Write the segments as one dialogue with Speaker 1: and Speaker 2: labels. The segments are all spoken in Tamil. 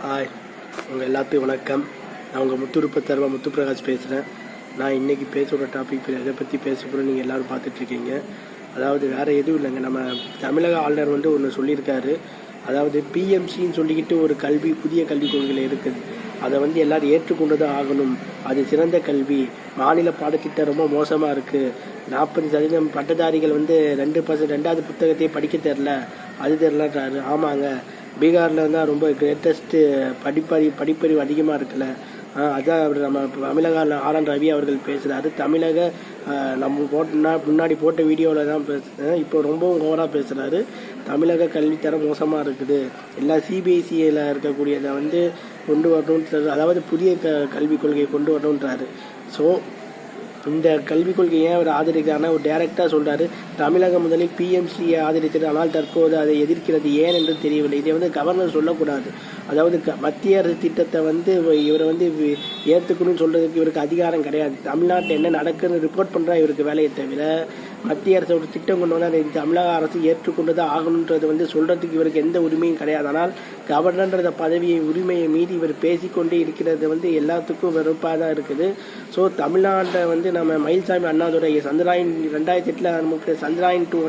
Speaker 1: ஹாய் உங்கள் எல்லாத்துக்கும் வணக்கம். நான் உங்கள் முத்துருப்பத்தர்வா முத்துப்பிரகாஷ் பேசுகிறேன் நான் இன்றைக்கி பேசுகிற டாபிக் எதை பற்றி பேச போகிறோம் நீங்கள் எல்லோரும் பார்த்துட்ருக்கீங்க. அதாவது வேறு எதுவும் இல்லைங்க. நம்ம தமிழக ஆளுநர் வந்து ஒன்று சொல்லியிருக்காரு. அதாவது பிஎம்சின்னு சொல்லிக்கிட்டு ஒரு கல்வி புதிய கல்விக் கொள்கையில் இருக்குது. அதை வந்து எல்லோரும் ஏற்றுக்கொண்டு தான் ஆகணும். அது சிறந்த கல்வி. மாநில பாடத்திட்டம் ரொம்ப மோசமாக இருக்குது நாற்பது சதவீதம் பட்டதாரிகள் வந்து ரெண்டு பர்சன்ட் ரெண்டாவது புத்தகத்தையே படிக்க தெரில அது தெரிலன்றாரு ஆமாங்க. பீகாரில் வந்து ரொம்ப கிரேட்டஸ்ட்டு படிப்பறி படிப்பறிவு அதிகமாக இருக்குல்ல. அதுதான் அதான் அவர் நம்ம தமிழக ஆர் என் ரவி அவர்கள் பேசுகிறாரு தமிழக நம்ம போட்டோம்னா முன்னாடி போட்ட வீடியோவில் தான் பேசுகிறேன் இப்போ ரொம்பவும் ஓவராக பேசுகிறாரு தமிழக கல்வித்தரம் மோசமாக இருக்குது. எல்லாம் சிபிஎஸ்சியில் இருக்கக்கூடியதை வந்து கொண்டு வரணுன்றது அதாவது புதிய க கல்விக் கொள்கையை கொண்டு வரணுன்றாரு ஸோ இந்த கல்விக் கொள்கையை ஏன் அவர் ஆதரிக்கிறார்னா ஒரு டைரக்டாக சொல்கிறார் தமிழகம் முதலில் பிஎம்சியை ஆதரித்தது ஆனால் தற்போது அதை எதிர்க்கிறது ஏன் என்று தெரியவில்லை. இதை வந்து கவர்னர் சொல்லக்கூடாது. அதாவது க- மத்திய அரசு திட்டத்தை வந்து இவரை வந்து ஏற்றுக்கணும்னு சொல்கிறதுக்கு இவருக்கு அதிகாரம் கிடையாது. தமிழ்நாட்டில் என்ன நடக்குதுன்னு ரிப்போர்ட் பண்ணுறா இவருக்கு வேலையை தவிர மத்திய அரசு ஒரு திட்டம் கொண்டு வந்து அதை தமிழக அரசு ஏற்றுக்கொண்டு தான் ஆகணுன்றது வந்து சொல்கிறதுக்கு இவருக்கு எந்த உரிமையும் கிடையாது. ஆனால் கவர்னர்ன்ற பதவியை உரிமையை மீறி இவர் பேசிக்கொண்டே இருக்கிறது வந்து எல்லாத்துக்கும் வெறுப்பாக தான் இருக்குது. ஸோ தமிழ்நாட்டை வந்து நம்ம மயில்சாமி அண்ணாதுரை சந்திராயன் ரெண்டாயிரத்தி எட்டில் நமக்கு சந்திராயன் டூ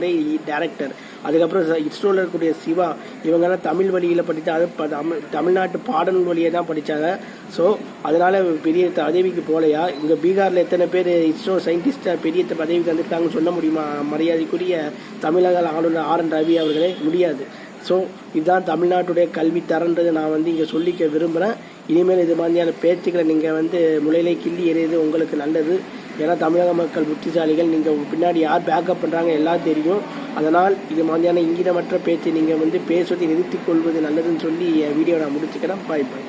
Speaker 1: டேரக்டர் அதுக்கப்புறம் இஸ்ரோவில் இருக்கக்கூடிய சிவா இவங்கெல்லாம் தமிழ் வழியில் படித்து அது ப- தமிழ் தமிழ்நாட்டு பாடல் வழியை தான் படித்தாங்க ஸோ அதனால் பெரிய பதவிக்கு போகலையா? இங்கே பீகாரில் எத்தனை பேர் இஸ்ரோ சயின்டிஸ்டாக பெரிய பதவிக்கு வந்திருக்காங்கன்னு சொல்ல முடியுமா? மரியாதைக்குரிய தமிழக ஆளுநர் ஆர். என். ரவி அவர்களே முடியாது. ஸோ இதுதான் தமிழ்நாட்டுடைய கல்வி தரன்றதை நான் வந்து இங்கே சொல்லிக்க விரும்புகிறேன் இனிமேல் இது மாதிரியான பேச்சுக்களை நீங்கள் வந்து முளையிலே கிள்ளி எறியது உங்களுக்கு நல்லது. ஏன்னா தமிழக மக்கள் புத்திசாலிகள். நீங்கள் பின்னாடி யார் பேக்கப் பண்ணுறாங்க எல்லாம் தெரியும். அதனால் இது மாதிரியான இங்கிதமற்ற பேச்சை நீங்கள் வந்து பேசுவதை நிறுத்திக் கொள்வது நல்லதுன்னு சொல்லி என் வீடியோ நான் முடிச்சுக்கிறேன். பாய் பாய்